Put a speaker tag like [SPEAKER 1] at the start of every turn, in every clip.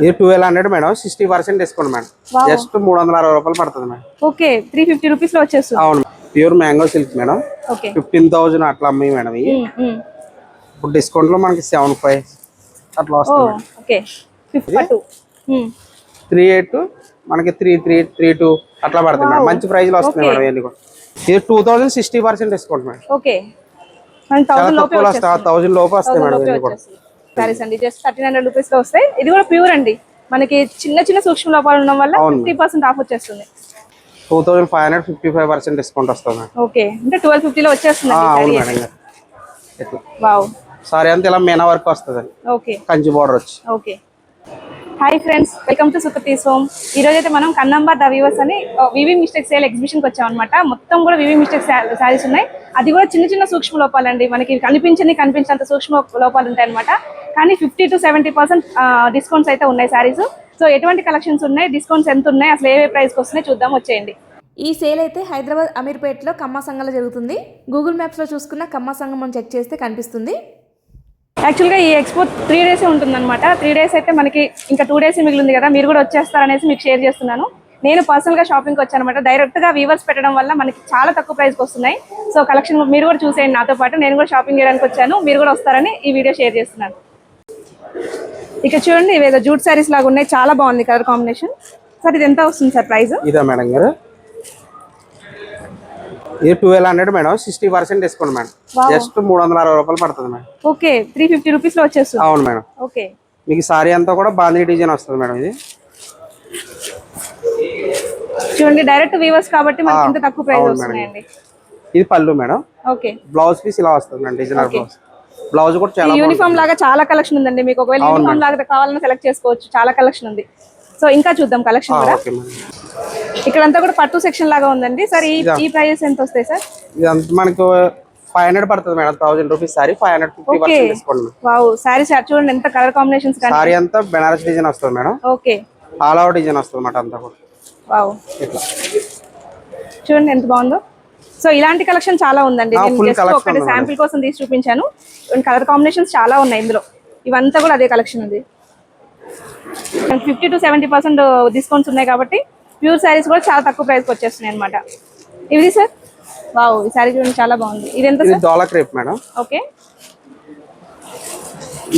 [SPEAKER 1] ఇది twelve hundred madam. Sixty percent discount madam. Just మూడు వందల అరవై రూపాయలు పడుతుంది మేడం.
[SPEAKER 2] ఓకే త్రీ ఫిఫ్టీ రూపీస్లో వచ్చేస్తుంది.
[SPEAKER 1] అవును pure mango silk madam. Fifteen thousand అట్లా అమ్మాయి మేడం ఇవి. ఇప్పుడు డిస్కౌంట్లో మనకి సెవెన్ ఫైవ్ అట్లా వస్తుంది. త్రీ ఎయిట్ మనకి త్రీ త్రీ త్రీ టూ అట్లా పడుతుంది మేడం. మంచి ప్రైస్లో వస్తుంది. మేడం ఇవన్నీ కూడా. ఇది two thousand sixty percent discount madam. చాలా
[SPEAKER 2] థౌసండ్
[SPEAKER 1] తక్కువలో వస్తాయి. థౌసండ్ లోపు వస్తాయి మేడం ఇవన్నీ కూడా.
[SPEAKER 2] సారీస్ అండి. జస్ట్ థర్టీన్ హండ్రెడ్ రూపీస్లో వస్తాయి. ఇది కూడా ప్యూర్ అండి. మనకి చిన్న చిన్న సూక్ష్మ లోపాలు ఉండడం వల్ల. ఫిఫ్టీ పర్సెంట్ ఆఫ్ వచ్చేస్తుంది.
[SPEAKER 1] Two thousand five hundred fifty five percent discount వస్తుంది.
[SPEAKER 2] ఓకే అంటే ట్వెల్వ్ ఫిఫ్టీలో వచ్చేస్తుంది వావ్
[SPEAKER 1] సారీ అంతా ఇలా మీనా వర్క్ వస్తుంది
[SPEAKER 2] ఓకే
[SPEAKER 1] కంచి బార్డర్ వచ్చి.
[SPEAKER 2] Okay hi friends welcome to సుఖతీస్ home ఈ అయితే మనం కన్నంబా ద వ్యూవర్స్ అని వివి మిస్టేక్ సేల్ ఎగ్జిబిషన్కి వచ్చాం అనమాట మొత్తం కూడా వివి మిస్టేక్ శారీస్ ఉన్నాయి. అది కూడా చిన్న చిన్న సూక్ష్మ లోపాలండి. మనకి కనిపించని కనిపించినంత సూక్ష్మ లోపాలు ఉంటాయి అనమాట కానీ fifty to seventy percent discounts అయితే ఉన్నాయి శారీస్ సో ఎటువంటి కలెక్షన్స్ ఉన్నాయి? డిస్కౌంట్స్ ఎంత ఉన్నాయి? అసలు ఏవే ప్రైస్కి వస్తున్నాయి? చూద్దాం వచ్చేయండి.
[SPEAKER 3] ఈ సేల్ అయితే హైదరాబాద్ అమీర్పేటలో కమ్మ సంఘంలో జరుగుతుంది. గూగుల్ మ్యాప్స్లో చూసుకున్న కమ్మ సంఘం మనం చెక్ చేస్తే కనిపిస్తుంది.
[SPEAKER 2] యాక్చువల్గా ఈ ఎక్స్పో త్రీ డేస్ ఉంటుందన్నమాట. త్రీ డేస్ అయితే మనకి ఇంకా టూ డేస్ మిగిలింది కదా మీరు కూడా వచ్చేస్తారనేసి మీకు షేర్ చేస్తున్నాను. నేను పర్సనల్గా షాపింగ్కి వచ్చానమాట డైరెక్ట్గా వీవర్స్ పెట్టడం వల్ల మనకి చాలా తక్కువ ప్రైస్కి వస్తున్నాయి. సో కలెక్షన్ మీరు కూడా చూసేయండి నాతో పాటు. నేను కూడా షాపింగ్ చేయడానికి వచ్చాను. మీరు కూడా వస్తారని ఈ వీడియో షేర్ చేస్తున్నాను. ఇక చూడండి ఇవేదో జూట్ శారీస్ లాగా ఉన్నాయి. చాలా బాగుంది కలర్ కాంబినేషన్. సార్ ఇది ఎంత వస్తుంది సార్ ప్రైస్?
[SPEAKER 1] ఇదా మేడం గారు? ఇది twelve hundred madam? Sixty percent discount madam. Just మూడు వందల అరవై రూపాయలు పడుతుంది మేడం.
[SPEAKER 2] ఓకే త్రీ ఫిఫ్టీ రూపీస్లో వచ్చేస్తుంది.
[SPEAKER 1] అవును మేడం.
[SPEAKER 2] ఓకే.
[SPEAKER 1] మీకు సారీ అంతా కూడా బాందీ డిజైన్ వస్తుంది మేడం ఇది.
[SPEAKER 2] చూడండి డైరెక్ట్ వీవర్స్ కాబట్టి మనకి ఇంత తక్కువ ప్రైస్. వస్తున్నాయండి.
[SPEAKER 1] ఇది పళ్ళు మేడం.
[SPEAKER 2] ఓకే.
[SPEAKER 1] బ్లౌజ్ పీస్ ఇలా వస్తుంది మేడం డిజైనర్ బ్లౌజ్ బ్లౌజ్ కూడా చాలా
[SPEAKER 2] యూనిఫామ్ లాగా చాలా కలెక్షన్ ఉందండి మీకు. ఒకవేళ యూనిఫామ్ లాగా కావాలన్నా సెలెక్ట్ చేసుకోవచ్చు. చాలా కలెక్షన్ ఉంది. సో ఇంకా చూద్దాం కలెక్షన్ కూడా. ఇక్కడంతా కూడా పట్టు సెక్షన్ లాగా ఉందండి. సార్ ఈ ఈ ప్రైజెస్ ఎంత వస్తాయి సార్?
[SPEAKER 1] ఇదంతా మనకు ఫైవ్ హండ్రెడ్ పడుతుంది madam thousand rupees sorry five hundred fifty
[SPEAKER 2] okay
[SPEAKER 1] percent discount
[SPEAKER 2] wow sari sir చూడండి ఎంత కలర్ కాంబినేషన్స్
[SPEAKER 1] సారీ అంతా బెనారస్ డిజైన్ వస్తుంది madam.
[SPEAKER 2] Okay
[SPEAKER 1] all out design వస్తుంది అన్నమాట అంతా కూడా.
[SPEAKER 2] వావ్
[SPEAKER 1] ఇట్లా.
[SPEAKER 2] చూడండి ఎంత బాగుందో. సో ఇలాంటి కలెక్షన్ చాలా ఉందండి.
[SPEAKER 1] Collection
[SPEAKER 2] ఒకటి శాంపిల్ కోసం తీసి చూపించాను. కలర్ కాంబినేషన్స్ చాలా ఉన్నాయి ఇందులో. ఇవంతా కూడా అదే కలెక్షన్ ఉంది. Fifty to seventy percent discounts ఉన్నాయి కాబట్టి ప్యూర్ శారీస్ కూడా చాలా తక్కువ ప్రైస్కి వచ్చేస్తున్నాయి అనమాట ఇది సార్? వావ్ ఈ శారీ చూడండి చాలా బాగుంది. ఇది ఎంత
[SPEAKER 1] ఇది
[SPEAKER 2] sir?
[SPEAKER 1] Dola crepe madam.
[SPEAKER 2] Okay.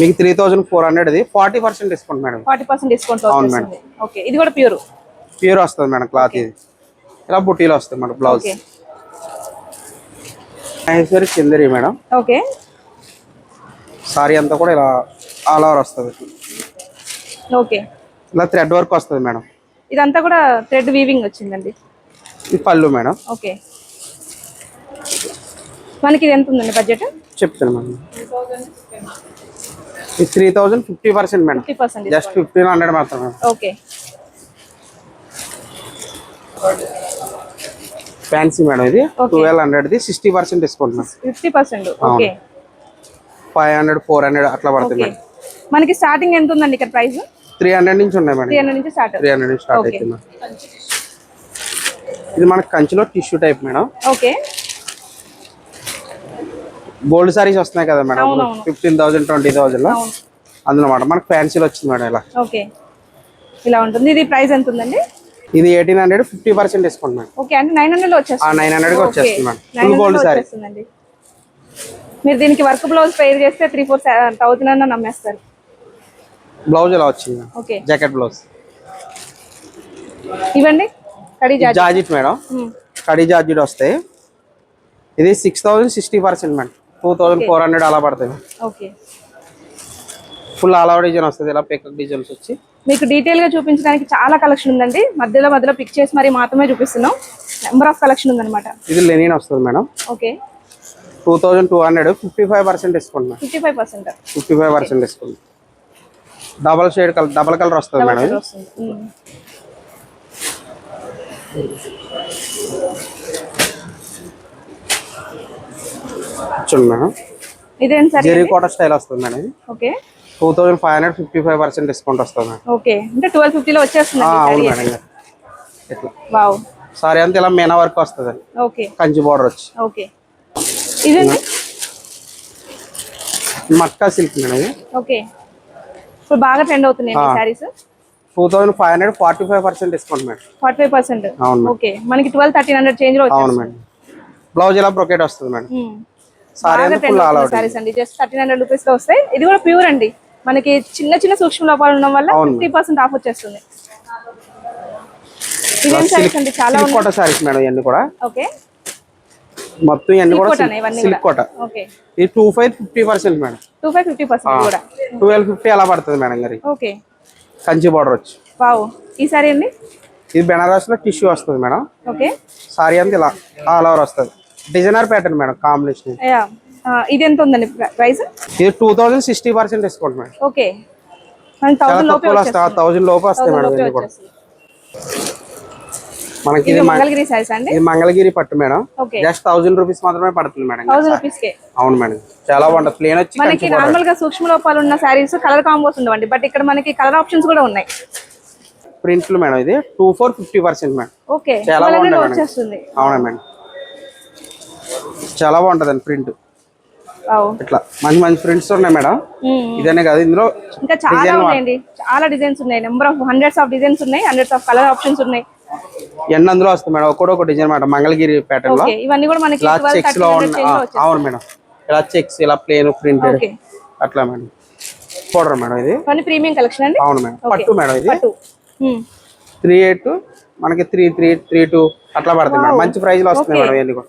[SPEAKER 1] మీకు త్రీ థౌసండ్ ఫోర్ హండ్రెడ్ ఇది. Forty percent discount madam.
[SPEAKER 2] Forty percent discount
[SPEAKER 1] అవును
[SPEAKER 2] వచ్చేస్తుంది ఓకే ఇది కూడా ప్యూర్?
[SPEAKER 1] ప్యూర్ వస్తుంది మేడం క్లాత్ ఇది. ఇలా బుట్టీలో వస్తుంది madam blouse.
[SPEAKER 2] Okay.
[SPEAKER 1] Maheshwari Chanderi madam.
[SPEAKER 2] Okay.
[SPEAKER 1] Sari అంతా కూడా ఇలా ఆల్ ఓవర్ వస్తుంది.
[SPEAKER 2] ఓకే.
[SPEAKER 1] ఇలా థ్రెడ్ వర్క్ వస్తుంది మేడం.
[SPEAKER 2] ఇదంతా కూడా థ్రెడ్ వీవింగ్ వచ్చిందండి.
[SPEAKER 1] పళ్ళు మేడం.
[SPEAKER 2] ఓకే. మనకి ఇది ఎంత ఉందండి బడ్జెట్
[SPEAKER 1] చెప్తాను మేడం. ఇది three thousand fifty percent madam. Just fifteen hundred మాత్రం మేడం
[SPEAKER 2] ఓకే.
[SPEAKER 1] ఫ్యాన్సీ మేడం ఇది. Twelve హండ్రెడ్ది sixty percent discount
[SPEAKER 2] fifty percent okay.
[SPEAKER 1] Five hundred four hundred అట్లా పడుతుంది
[SPEAKER 2] మనకి స్టార్టింగ్ ఎంత ఉందండి ఇక్కడ ప్రైస్
[SPEAKER 1] త్రీ హండ్రెడ్ నుంచి ఉన్నాయి మేడం.
[SPEAKER 2] త్రీ హండ్రెడ్ నుంచి స్టార్ట్
[SPEAKER 1] త్రీ హండ్రెడ్ నుంచి స్టార్ట్
[SPEAKER 2] Okay.
[SPEAKER 1] అవుతుంది ఇది మనకి కంచిలో tissue type madam.
[SPEAKER 2] Okay
[SPEAKER 1] gold saris వస్తున్నాయి కదా మేడం. ఫిఫ్టీన్ థౌసండ్ ట్వంటీ
[SPEAKER 2] థౌసండ్లో?
[SPEAKER 1] అందులో మాట మనకి ఫ్యాన్సీలో వచ్చింది మేడం ఇలా.
[SPEAKER 2] ఓకే ఇలా ఉంటుంది. ఇది ప్రైస్ ఎంత ఉందండి
[SPEAKER 1] ఇది eighteen hundred fifty percent discount madam.
[SPEAKER 2] Okay అంటే నైన్ హండ్రెడ్ వచ్చేస్తుంది.
[SPEAKER 1] నైన్ హండ్రెడ్ వచ్చేస్తుంది మేడం. ఫుల్ గోల్డ్ సారీ
[SPEAKER 2] మీరు దీనికి వర్క్ బ్లౌజ్ పేర్ చేస్తే త్రీ ఫోర్ థౌజండ్ అన్న నమ్మేస్తారు.
[SPEAKER 1] బ్లౌజ్ ఇలా వచ్చింది?
[SPEAKER 2] ఓకే.
[SPEAKER 1] Jacket blouse.
[SPEAKER 2] ఇవ్వండి.
[SPEAKER 1] Georgette madam. కడీ జాజిట్ వస్తాయి. ఇది six thousand sixty percent madam. Two thousand four hundred అలా పడుతుంది
[SPEAKER 2] okay.
[SPEAKER 1] Full all over design వస్తుంది. ఇలా పికప్ డిజైన్స్ వచ్చి.
[SPEAKER 2] మీకు డీటెయిల్గా చూపించడానికి చాలా కలెక్షన్ ఉందండి. మధ్యలో మధ్యలో పిక్ చేసి మరి మాత్రమే చూపిస్తున్నాం. నెంబర్ ఆఫ్ కలెక్షన్ ఉందన్నమాట.
[SPEAKER 1] ఇది లెనిన్ వస్తుంది madam.
[SPEAKER 2] Okay.
[SPEAKER 1] Two thousand two hundred fifty five percent discount
[SPEAKER 2] fifty five percent
[SPEAKER 1] fifty five percent discount double shade colour double colour వస్తుంది మేడం. చూడండి మేడం.
[SPEAKER 2] ఇదేం సార్
[SPEAKER 1] జెరీ కోట స్టైల్ వస్తుంది madam
[SPEAKER 2] okay.
[SPEAKER 1] Two thousand five hundred fifty five percent discount వస్తుంది madam.
[SPEAKER 2] Okay. అంటే twelve ఫిఫ్టీలో వచ్చేస్తుంది
[SPEAKER 1] అవును madam గారు. ఇట్లా.
[SPEAKER 2] వావ్.
[SPEAKER 1] సారీ అంతా ఇలా మీనా వర్క్ వస్తుంది.
[SPEAKER 2] ఓకే.
[SPEAKER 1] కంచి బార్డర్ వచ్చి.
[SPEAKER 2] ఓకే. ఇదండి
[SPEAKER 1] మట్కా సిల్క్ మేడం
[SPEAKER 2] ఓకే. ఇప్పుడు బాగా ట్రెండ్ అవుతున్నాయి saris
[SPEAKER 1] two thousand five hundred forty five percent discount madam
[SPEAKER 2] forty five percent okay మనకి ట్వెల్వ్ థర్టీన్ హండ్రెడ్ చేంజ్లో
[SPEAKER 1] అవును మేడం బ్లౌజ్ ఇలా బ్రొకెట్ వస్తుంది మేడం అవుట్
[SPEAKER 2] సారీస్ అండి. జస్ట్ థర్టీన్ హండ్రెడ్ రూపీస్లో వస్తాయి. ఇది కూడా ప్యూర్ అండి. మనకి చిన్న చిన్న సూక్ష్మ లోపాలు ఉండడం వల్ల. ఫిఫ్టీ పర్సెంట్ ఆఫ్ వచ్చేస్తుంది. ఇవేం సారీస్ అండి? చాలా
[SPEAKER 1] సిల్క్
[SPEAKER 2] ఉన్నాయి.
[SPEAKER 1] కోట సారీస్ మేడం ఇవన్నీ కూడా.
[SPEAKER 2] ఓకే
[SPEAKER 1] మొత్తం ఇవన్నీ కూడా సిల్క్ కోట
[SPEAKER 2] ఓకే
[SPEAKER 1] ఇది two five fifty percent madam
[SPEAKER 2] two five fifty percent కూడా.
[SPEAKER 1] ట్వెల్వ్ ఫిఫ్టీ అలా పడుతుంది మేడం గారి.
[SPEAKER 2] ఓకే.
[SPEAKER 1] కంచి బార్డర్ వచ్చి.
[SPEAKER 2] వావ్. ఈ సారీ అండి
[SPEAKER 1] ఇది బెనారస్లో టిష్యూ వస్తుంది మేడం.
[SPEAKER 2] ఓకే.
[SPEAKER 1] సారీ అంతా ఇలా ఆల్ ఓవర్ వస్తుంది. డిజైనర్ ప్యాటర్న్ మేడం కాంబినేషన్
[SPEAKER 2] ఇది. ఎంత ఉందండి ప్రైస్
[SPEAKER 1] ఇది two thousand sixty percent discount madam.
[SPEAKER 2] Okay. Thousand లోపే
[SPEAKER 1] వస్తాయి. మేడం
[SPEAKER 2] లోపే
[SPEAKER 1] ఇవన్నీ కూడా
[SPEAKER 2] వచ్చేస్తుంది
[SPEAKER 1] మనకి
[SPEAKER 2] ఇది మంగళగిరి సారీస్ అండి?
[SPEAKER 1] ఇది మంగళగిరి పట్టు మేడం. జస్ట్ థౌసండ్ రూపీస్ మాత్రమే పడుతుంది మేడం
[SPEAKER 2] థౌసండ్ రూపీస్ కే
[SPEAKER 1] అవును మేడం. చాలా బాగుంటుంది. ప్లేన్ వచ్చి
[SPEAKER 2] మనకి నార్మల్గా సూక్ష్మ లోపాలు ఉన్న శారీస్ కలర్ కాంబోస్ ఉండవండి. బట్ ఇక్కడ మనకి కలర్ ఆప్షన్స్ కూడా ఉన్నాయి.
[SPEAKER 1] ప్రింట్లు మేడం ఇది. Two four fifty percent madam.
[SPEAKER 2] Okay.
[SPEAKER 1] చాలా.
[SPEAKER 2] వచ్చేస్తుంది
[SPEAKER 1] అవునా మేడం. చాలా బాగుంటుంది ప్రింట్.
[SPEAKER 2] వావ్.
[SPEAKER 1] ఇట్లా మంచి మంచి ప్రింట్స్ ఉన్నాయి మేడం. ఇదనే కాదు ఇందులో
[SPEAKER 2] ఇంకా చాలా ఉన్నాయండి చాలా డిజైన్స్ ఉన్నాయి. Number of hundreds of designs ఉన్నాయి. హండ్రెడ్స్ ఆఫ్ కలర్ ఆప్షన్స్ ఉన్నాయి.
[SPEAKER 1] ఎన్ని అందులో వస్తుంది మేడం? ఒక్కడో ఒక డిజైన్ మేడం మంగళగిరి
[SPEAKER 2] ప్యాటర్న్లో. ఇవన్నీ కూడా మనకి
[SPEAKER 1] ఇలా
[SPEAKER 2] చెక్స్లో
[SPEAKER 1] అవును మేడం. ఇలా చెక్స్ ఇలా ప్లేన్ ప్రింటెడ్
[SPEAKER 2] ఓకే
[SPEAKER 1] అట్లా మేడం. పౌడర్ మేడం ఇది.
[SPEAKER 2] ప్రీమియం కలెక్షన్ అండి?
[SPEAKER 1] అవును మేడం. పట్టు మేడం ఇది. త్రీ ఎయిట్ మనకి త్రీ త్రీ త్రీ టూ అట్లా పడుతుంది మేడం. మంచి ప్రైస్లో వస్తుంది మేడం ఇవన్నీ కూడా.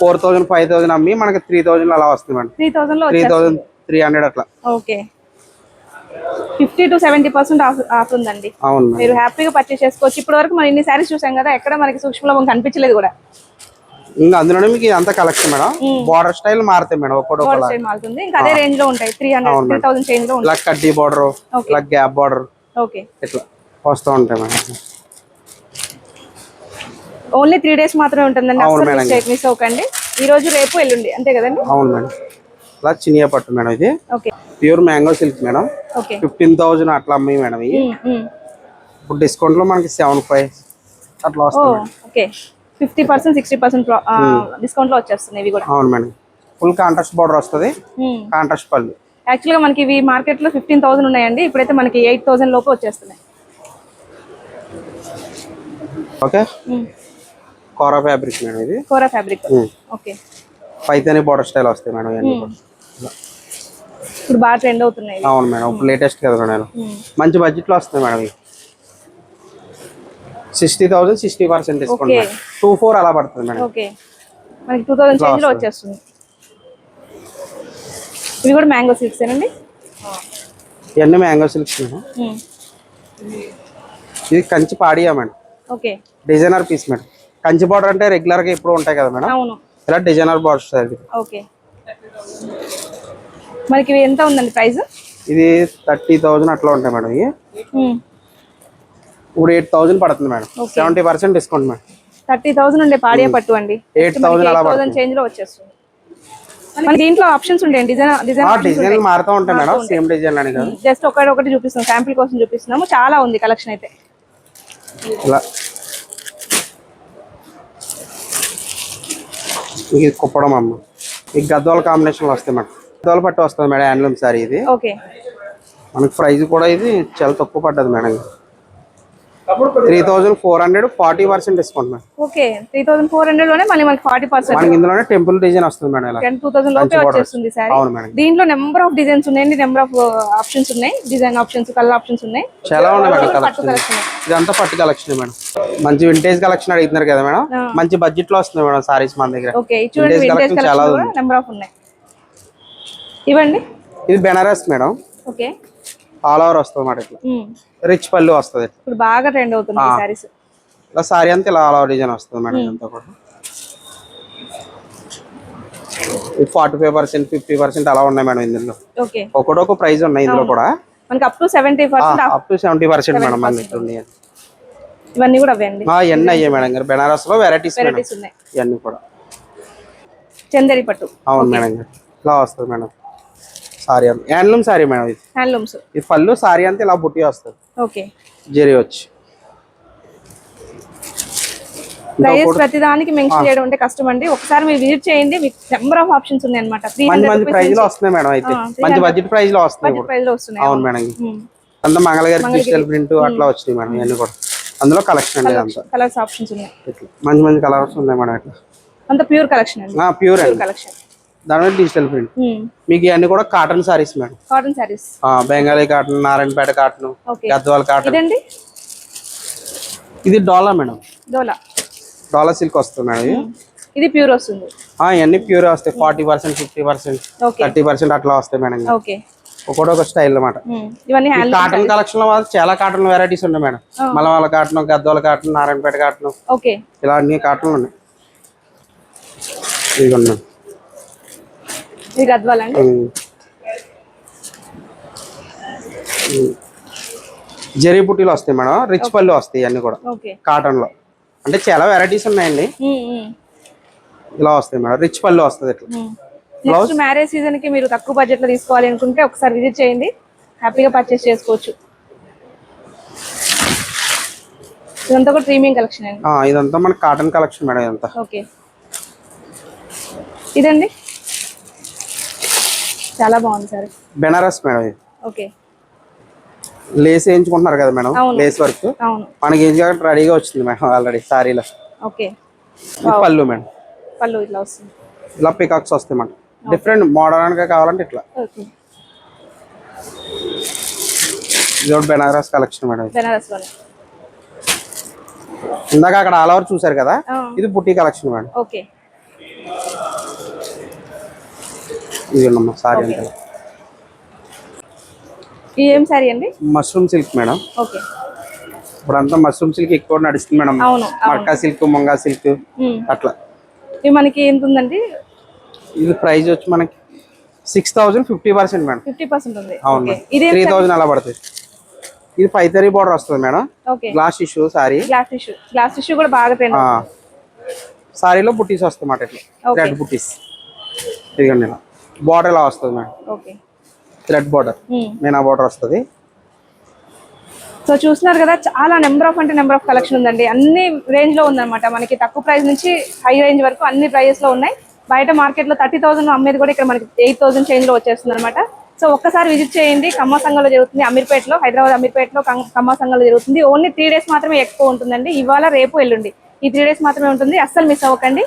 [SPEAKER 1] ఫోర్ థౌసండ్ ఫైవ్ థౌసండ్ అమ్మి మనకి త్రీ థౌసండ్ అలా వస్తుంది మేడం.
[SPEAKER 2] త్రీ థౌసండ్లో
[SPEAKER 1] త్రీ థౌసండ్ త్రీ హండ్రెడ్ అట్లా.
[SPEAKER 2] Okay. Fifty to seventy percent off ఉందండి మీరు హ్యాపీగా పర్చేస్ చేసుకోవచ్చు. ఇప్పటి వరకు మనం ఇన్ని శారీస్ చూసాం కదా ఎక్కడ మనకి సూక్ష్మలోపం కనిపించలేదు కూడా.
[SPEAKER 1] ఇంకా అందులోనే మీకు ఇదంతా కలెక్షన్ మేడం. బార్డర్ స్టైల్ మారుతాయి మేడం ఒక్కటి
[SPEAKER 2] మారుతుంది. ఇంకా అదే రేంజ్లో ఉంటాయి. త్రీ హండ్రెడ్ త్రీ థౌసండ్ చేంజ్లో ఉంటాయి.
[SPEAKER 1] ఇలా కడ్డీ బార్డర్ ఇలా గ్యాప్ బార్డర్
[SPEAKER 2] ఓకే.
[SPEAKER 1] ఇట్లా వస్తూ ఉంటాయి మేడం.
[SPEAKER 2] ఓన్లీ త్రీ డేస్ మాత్రమే ఉంటుందండి. అసలు. మిస్టేక్ మిస్ అవ్వకండి ఈ రోజు రేపు ఎల్లుండి అంతే కదండి?
[SPEAKER 1] అవును మేడం. ఇలా చినియా పట్టు మేడం ఇది.
[SPEAKER 2] Okay.
[SPEAKER 1] Pure mango silk madam.
[SPEAKER 2] Okay.
[SPEAKER 1] Fifteen thousand అట్లా అమ్మాయి మేడం ఇవి ఇప్పుడు డిస్కౌంట్లో మనకి సెవెన్ ఫైవ్ అట్లా వస్తుంది.
[SPEAKER 2] ఫిఫ్టీ పర్సెంట్ సిక్స్టీ పర్సెంట్ డిస్కౌంట్లో వచ్చేస్తున్నాయి ఇవి కూడా.
[SPEAKER 1] అవును మేడం. ఫుల్ కాంట్రాస్ట్ బార్డర్ వస్తుంది. కాంట్రాస్ట్ పళ్ళు.
[SPEAKER 2] యాక్చువల్గా మనకి ఇవి మార్కెట్లో ఫిఫ్టీన్ థౌసండ్ ఉన్నాయండి. ఇప్పుడైతే మనకి ఎయిట్ థౌసండ్ లోపు వచ్చేస్తున్నాయి.
[SPEAKER 1] ఓకే. కోరా ఫ్యాబ్రిక్ మేడం ఇది.
[SPEAKER 2] Kora fabric. Okay
[SPEAKER 1] Paithani border style వస్తాయి మేడం ఇవన్నీ
[SPEAKER 2] ఇప్పుడు బాగా ట్రెండ్ అవుతున్నాయి.
[SPEAKER 1] అవును మేడం ఇప్పుడు లేటెస్ట్ కదా మేడం. మంచి బడ్జెట్లో వస్తుంది మేడం ఇవి. Sixty thousand sixty percent discount
[SPEAKER 2] Okay.
[SPEAKER 1] Two four అలా పడుతుంది మేడం.
[SPEAKER 2] ఓకే మనకి టూ థౌసండ్ చేంజ్లో వచ్చేస్తుంది. ఇవి కూడా మ్యాంగో సిల్క్స్ ఏనండి?
[SPEAKER 1] ఇవన్నీ మ్యాంగో సిల్క్స్ మేడం. ఇది Kanchi పాడియా madam.
[SPEAKER 2] Okay
[SPEAKER 1] designer piece madam. Kanchi border అంటే రెగ్యులర్గా ఎప్పుడు ఉంటాయి కదా మేడం?
[SPEAKER 2] అవును.
[SPEAKER 1] ఇలా డిజైనర్ బార్డర్ స్టైల్
[SPEAKER 2] ఓకే. మనకి ఎంత ఉందండి ప్రైస్?
[SPEAKER 1] ఇది థర్టీ థౌసండ్ అట్లా ఉంటాయి మేడం ఇవి. ఇప్పుడు ఎయిట్ థౌసండ్ పడుతుంది madam. Seventy percent discount madam.
[SPEAKER 2] Thirty thousand ఉండే పాడియా పట్టు అండి.
[SPEAKER 1] ఎయిట్ థౌసండ్ అలా
[SPEAKER 2] థౌసండ్ చేంజ్లో వచ్చేస్తుంది. మన దీంట్లో ఆప్షన్స్ ఉంటాయి డిజైన్ డిజైన్
[SPEAKER 1] డిజైన్ మారుతూ ఉంటాయి మేడం. సేమ్ డిజైన్ అని కాదు.
[SPEAKER 2] జస్ట్ ఒకటి ఒకటి చూపిస్తున్నాం. శాంపిల్ కోసం చూపిస్తున్నాము. చాలా ఉంది కలెక్షన్ అయితే.
[SPEAKER 1] ఇలా ఇది కుప్పడం అమ్మ. ఈ గద్వాల కాంబినేషన్లో వస్తాయి మేడం గద్వాల పట్టు వస్తుంది మేడం హ్యాండ్లూమ్ సారీ ఇది.
[SPEAKER 2] ఓకే
[SPEAKER 1] మనకి ప్రైస్ కూడా ఇది చాలా తక్కువ పడ్డది madam. Three thousand four hundred forty percent discount madam.
[SPEAKER 2] Okay three thousand four హండ్రెడ్లోనే మళ్ళీ మనకి ఫార్టీ పర్సెంట్.
[SPEAKER 1] మనకి ఇందులోనే టెంపుల్ డిజైన్ వస్తుంది మేడం ఇలా.
[SPEAKER 2] టెన్ టూ థౌసండ్ లోపే వచ్చేస్తుంది సారీ
[SPEAKER 1] అవును మేడం.
[SPEAKER 2] దీంట్లో నెంబర్ ఆఫ్ డిజైన్స్ ఉన్నాయండి నెంబర్ ఆఫ్ ఆప్షన్స్ ఉన్నాయి. డిజైన్ ఆప్షన్స్ కలర్ ఆప్షన్స్ ఉన్నాయి.
[SPEAKER 1] చాలా ఉన్నాయి మేడం కలెక్షన్ ఇదంతా పట్టు కలెక్షన్ మేడం. మంచి వింటేజ్ కలెక్షన్ అడుగుతున్నారు కదా మేడం. మంచి బడ్జెట్లో వస్తుంది మేడం సారీస్ మన దగ్గర.
[SPEAKER 2] ఓకే చూడండి వింటేజ్ కలెక్షన్ నెంబర్ ఆఫ్ ఉన్నాయి. ఇవ్వండి.
[SPEAKER 1] ఇది Banaras madam.
[SPEAKER 2] Okay.
[SPEAKER 1] All over వస్తుంది మాట ఇట్లా. రిచ్ పళ్ళు వస్తుంది.
[SPEAKER 2] ఇప్పుడు బాగా ట్రెండ్ అవుతుంది సారీస్
[SPEAKER 1] ఇలా సారీ అంతా ఇలా ఓవర్ డిజైన్ వస్తుంది మేడం ఇదంతా కూడా. Forty five percent fifty percent అలా ఉన్నాయి మేడం ఇందులో. ఒకటొక ప్రైస్ ఉన్నాయి ఇందులో కూడా.
[SPEAKER 2] మనకి up to seventy percent
[SPEAKER 1] up to seventy percent madam మన దగ్గర ఉన్నాయి
[SPEAKER 2] ఇవన్నీ కూడా అవ్వండి
[SPEAKER 1] ఇవన్నీ అయ్యాయి మేడం గారు. బెనారస్లో వెరైటీస్
[SPEAKER 2] ఉన్నాయి.
[SPEAKER 1] ఇవన్నీ కూడా.
[SPEAKER 2] చందేరి పట్టు.
[SPEAKER 1] అవును మేడం గారు. ఇలా వస్తుంది మేడం. సారీ అంత హ్యాండ్లూమ్ సారీ మేడం ఇది.
[SPEAKER 2] హ్యాండ్లూమ్స్.
[SPEAKER 1] ఈ పళ్ళు సారీ అంతా ఇలా బుట్టి వస్తుంది
[SPEAKER 2] ఓకే.
[SPEAKER 1] జెరీ వచ్చి.
[SPEAKER 2] ప్రైజెస్ ప్రతిదానికి మెన్షన్ చేయడం అంటే కష్టం అండి. ఒకసారి మీరు విజిట్ చేయండి మీకు నెంబర్ ఆఫ్ ఆప్షన్స్ ఉన్నాయి అనమాట
[SPEAKER 1] మంచి ప్రైజ్లో వస్తున్నాయి మేడం అయితే. మంచి బడ్జెట్లో వస్తున్నాయి
[SPEAKER 2] ప్రైస్లో వస్తున్నాయి.
[SPEAKER 1] అవును మేడం. అంతా మంగళగారి డిజిటల్ ప్రింట్ అట్లా వచ్చినాయి మేడం ఇవన్నీ కూడా. అందులో కలెక్షన్ అండి
[SPEAKER 2] కలర్స్ ఆప్షన్స్ ఉన్నాయి.
[SPEAKER 1] మంచి మంచి కలర్స్ ఉన్నాయి మేడం ఇట్లా.
[SPEAKER 2] అంత ప్యూర్ కలెక్షన్ అండి.
[SPEAKER 1] ప్యూర్ అండి.
[SPEAKER 2] కలెక్షన్
[SPEAKER 1] దాని మీద డిజిటల్ ప్రింట్ మీకు ఇవన్నీ కూడా cotton saris madam
[SPEAKER 2] cotton saris
[SPEAKER 1] ఆ, Bengali cotton Narayanpet cotton Gadwal cotton ఇది డోలా మేడం
[SPEAKER 2] డోలా
[SPEAKER 1] డోలా సిల్క్ వస్తుంది మేడం ఇది.
[SPEAKER 2] ఇది ప్యూర్ వస్తుంది.
[SPEAKER 1] ఆ, ఇవన్నీ ప్యూర్ వస్తాయి. Forty percent fifty percent thirty percent అట్లా వస్తాయి మేడం
[SPEAKER 2] ఓకే
[SPEAKER 1] ఒకటి ఒక స్టైల్
[SPEAKER 2] హ్యాండ్
[SPEAKER 1] కాటన్ కలెక్షన్లో చాలా కాటన్ వెరైటీస్ ఉన్నాయి madam మలవాళ్ళ cotton Gadwal cotton Narayanpet cotton ఇలా అన్ని కాటన్లు ఉన్నాయి. ఇదిగోండి మేడం
[SPEAKER 2] గద్వాలండి.
[SPEAKER 1] ఉమ్. జరీ పుట్టీలు వస్తాయి మేడం. రిచ్ పళ్ళు వస్తాయి అన్ని కూడా. కాటన్లో అంటే చాలా వెరైటీస్ ఉన్నాయండి. ఇలా వస్తాయి మేడం. రిచ్ పళ్ళు వస్తుంది ఇట్లా.
[SPEAKER 2] నెక్స్ట్ మ్యారేజ్ సీజన్కి మీరు తక్కువ బడ్జెట్లో తీసుకోవాలి అనుకుంటే ఒకసారి విజిట్ చేయండి. హ్యాపీగా పర్చేస్ చేసుకోవచ్చు. ఇదంతా కూడా ప్రీమియం కలెక్షన్ అండి.
[SPEAKER 1] ఆ, ఇదంతా మన కాటన్ కలెక్షన్ మేడం ఇదంతా.
[SPEAKER 2] ఓకే. ఇదండి? చాలా బాగుంది సార్.
[SPEAKER 1] బెనారస్ మేడం ఇది.
[SPEAKER 2] ఓకే.
[SPEAKER 1] లేస్ వేయించుకుంటున్నారు కదా మేడం. Lace work.
[SPEAKER 2] అవును.
[SPEAKER 1] మనకి ఏం రెడీగా వచ్చింది మేడం ఆల్రెడీ సారీలో.
[SPEAKER 2] ఓకే.
[SPEAKER 1] పళ్ళు మేడం.
[SPEAKER 2] పళ్ళు ఇట్లా వస్తుంది.
[SPEAKER 1] ఇలా పికాక్స్ వస్తాయి మేడం. డిఫరెంట్ మోడర్న్గా కావాలంటే ఇట్లా. ఇది బెనారస్ కలెక్షన్ మేడం.
[SPEAKER 2] బెనారస్
[SPEAKER 1] ఇందాక అక్కడ ఆల్ ఓవర్ చూసారు కదా. ఇది పుట్టి కలెక్షన్ మేడం.
[SPEAKER 2] ఓకే.
[SPEAKER 1] ఇది సారీ అంటే
[SPEAKER 2] ఇది ఏం సారీ అండి?
[SPEAKER 1] Mushroom silk madam.
[SPEAKER 2] ఓకే.
[SPEAKER 1] ఇప్పుడంతా మష్రూమ్ సిల్క్ ఎక్కువ నడుస్తుంది మేడం.
[SPEAKER 2] అవును
[SPEAKER 1] మర్కా సిల్క్ ముంగా సిల్క్. అట్లా.
[SPEAKER 2] ఇవి మనకి ఎంత ఉందండి?
[SPEAKER 1] ఇది ప్రైస్ వచ్చి మనకి six thousand fifty percent madam.
[SPEAKER 2] Fifty percent ఉంది.
[SPEAKER 1] అవును
[SPEAKER 2] ఇదేం
[SPEAKER 1] త్రీ థౌజండ్ అలా పడుతుంది. ఇది పైతరీ బార్డర్ వస్తుంది madam. Glass issue sari.
[SPEAKER 2] Glass tissue glass tissue కూడా బాగా
[SPEAKER 1] సారీలో బుట్టీస్ వస్తాయి మాట ఇట్లా. థ్రెడ్ బుట్టీస్ ఇదిగోండి ఇలా బార్డర్ ఇలా వస్తుంది madam?
[SPEAKER 2] Okay.
[SPEAKER 1] Thread border. Meena border వస్తుంది.
[SPEAKER 2] సో చూస్తున్నారు కదా చాలా నెంబర్ ఆఫ్ అంటే నెంబర్ ఆఫ్ కలెక్షన్ ఉందండి. అన్ని రేంజ్లో ఉందన్నమాట. మనకి తక్కువ ప్రైస్ నుంచి హై రేంజ్ వరకు అన్ని ప్రైజెస్లో ఉన్నాయి. బయట మార్కెట్లో థర్టీ థౌసండ్ అమ్మేది కూడా ఇక్కడ మనకి ఎయిట్ థౌసండ్ చేంజ్లో వచ్చేస్తుంది అనమాట సో ఒక్కసారి విజిట్ చేయండి. ఖమ్మా సంఘంలో జరుగుతుంది అమీర్పేటలో హైదరాబాద్ అమీర్పేటలో కం- ఖమ్మా సంఘంలో జరుగుతుంది. ఓన్లీ త్రీ డేస్ మాత్రమే ఎక్కువ ఉంటుందండి. ఇవాళ రేపు ఎల్లుండి. ఈ త్రీ డేస్ మాత్రమే ఉంటుంది. అస్సలు మిస్ అవ్వకండి.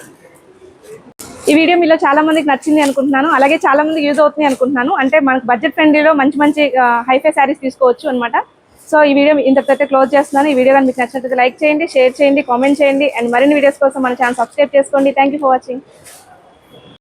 [SPEAKER 2] ఈ వీడియో మీలో చాలా మందికి నచ్చింది అనుకుంటున్నాను. అలాగే చాలా మందికి యూజ్ అవుతుంది అనుకుంటున్నాను. అంటే మనకు బడ్జెట్ ఫ్రెండ్లీలో మంచి మంచి హైఫై శారీస్ తీసుకోవచ్చు అన్నమాట. సో ఈ వీడియో ఇంతటితో క్లోజ్ చేస్తున్నాను. ఈ వీడియో కానీ మీకు నచ్చినట్లయితే లైక్ చేయండి షేర్ చేయండి కామెంట్ చేయండి. అండ్ మరిన్ని వీడియోస్ కోసం మన ఛానల్ సబ్స్క్రైబ్ చేసుకోండి. Thank for watching